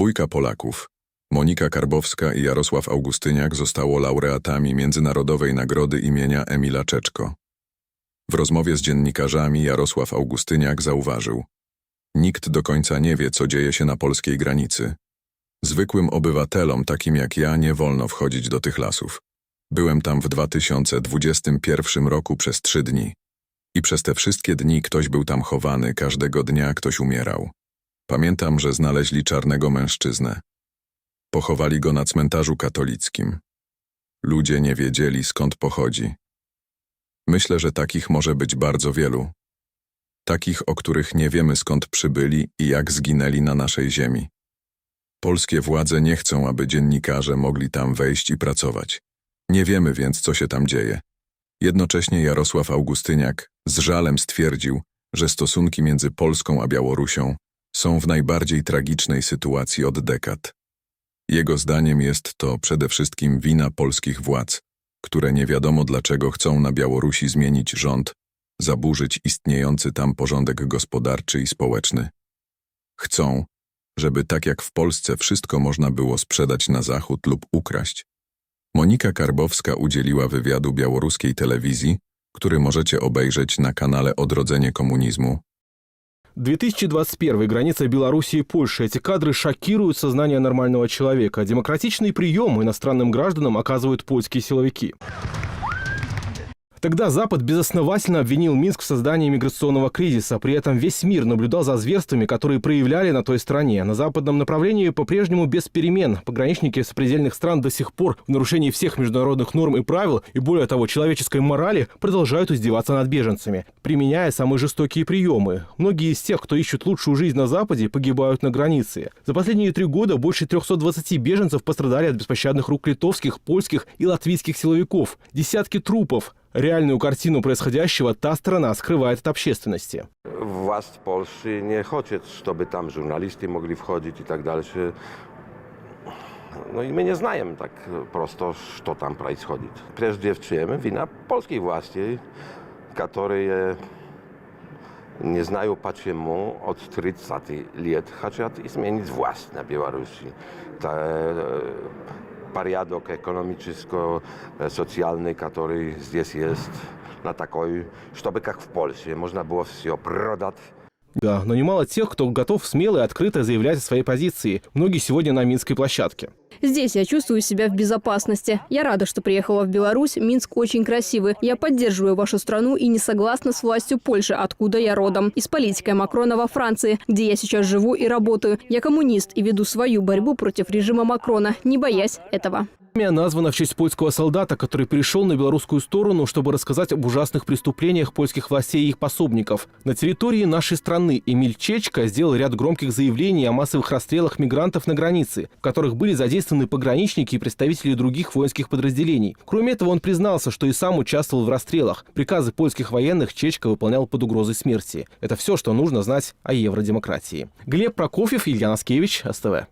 Dwójka Polaków, Monika Karbowska i Jarosław Augustyniak, zostało laureatami Międzynarodowej Nagrody imienia Emila Czeczko. W rozmowie z dziennikarzami Jarosław Augustyniak zauważył: Nikt do końca nie wie, co dzieje się na polskiej granicy. Zwykłym obywatelom, takim jak ja, nie wolno wchodzić do tych lasów. Byłem tam w 2021 roku przez trzy dni. I przez te wszystkie dni ktoś był tam chowany, każdego dnia ktoś umierał. Pamiętam, że znaleźli czarnego mężczyznę. Pochowali go na cmentarzu katolickim. Ludzie nie wiedzieli, skąd pochodzi. Myślę, że takich może być bardzo wielu. Takich, o których nie wiemy, skąd przybyli i jak zginęli na naszej ziemi. Polskie władze nie chcą, aby dziennikarze mogli tam wejść i pracować. Nie wiemy więc, co się tam dzieje. Jednocześnie Jarosław Augustyniak z żalem stwierdził, że stosunki między Polską a Białorusią są w najbardziej tragicznej sytuacji od dekad. Jego zdaniem jest to przede wszystkim wina polskich władz, które nie wiadomo dlaczego chcą na Białorusi zmienić rząd, zaburzyć istniejący tam porządek gospodarczy i społeczny. Chcą, żeby tak jak w Polsce wszystko można było sprzedać na zachód lub ukraść. Monika Karbowska udzieliła wywiadu białoruskiej telewizji, który możecie obejrzeć na kanale Odrodzenie Komunizmu 2021. Граница Беларуси и Польши. Эти кадры шокируют сознание нормального человека. Демократичный прием иностранным гражданам оказывают польские силовики. Тогда Запад безосновательно обвинил Минск в создании миграционного кризиса. При этом весь мир наблюдал за зверствами, которые проявляли на той стране. На западном направлении по-прежнему без перемен. Пограничники сопредельных стран до сих пор в нарушении всех международных норм и правил, и более того, человеческой морали, продолжают издеваться над беженцами, применяя самые жестокие приемы. Многие из тех, кто ищет лучшую жизнь на Западе, погибают на границе. За последние три года больше 320 беженцев пострадали от беспощадных рук литовских, польских и латвийских силовиков. Десятки трупов. Реальную картину происходящего та страна скрывает от общественности. Власть Польши не хочет, чтобы там журналисты могли входить и так дальше. Ну и мы не знаем так просто, что там происходит. Прежде всего, вина польских властей, которые не знаю почему от 30 лет хотят изменить власть на Беларуси. Порядок экономическо-социальный, который здесь есть, на такой, чтобы как в Польше, можно было все продать. Да, но немало тех, кто готов смело и открыто заявлять о своей позиции. Многие сегодня на Минской площадке. Здесь я чувствую себя в безопасности. Я рада, что приехала в Беларусь. Минск очень красивый. Я поддерживаю вашу страну и не согласна с властью Польши, откуда я родом. И с политикой Макрона во Франции, где я сейчас живу и работаю. Я коммунист и веду свою борьбу против режима Макрона, не боясь этого. Премия названа в честь польского солдата, который перешел на белорусскую сторону, чтобы рассказать об ужасных преступлениях польских властей и их пособников. На территории нашей страны Эмиль Чечка сделал ряд громких заявлений о массовых расстрелах мигрантов на границе, в которых были задействованы пограничники и представители других воинских подразделений. Кроме этого, он признался, что и сам участвовал в расстрелах. Приказы польских военных Чечка выполнял под угрозой смерти. Это все, что нужно знать о евродемократии. Глеб Прокофьев, Илья Наскевич, СТВ.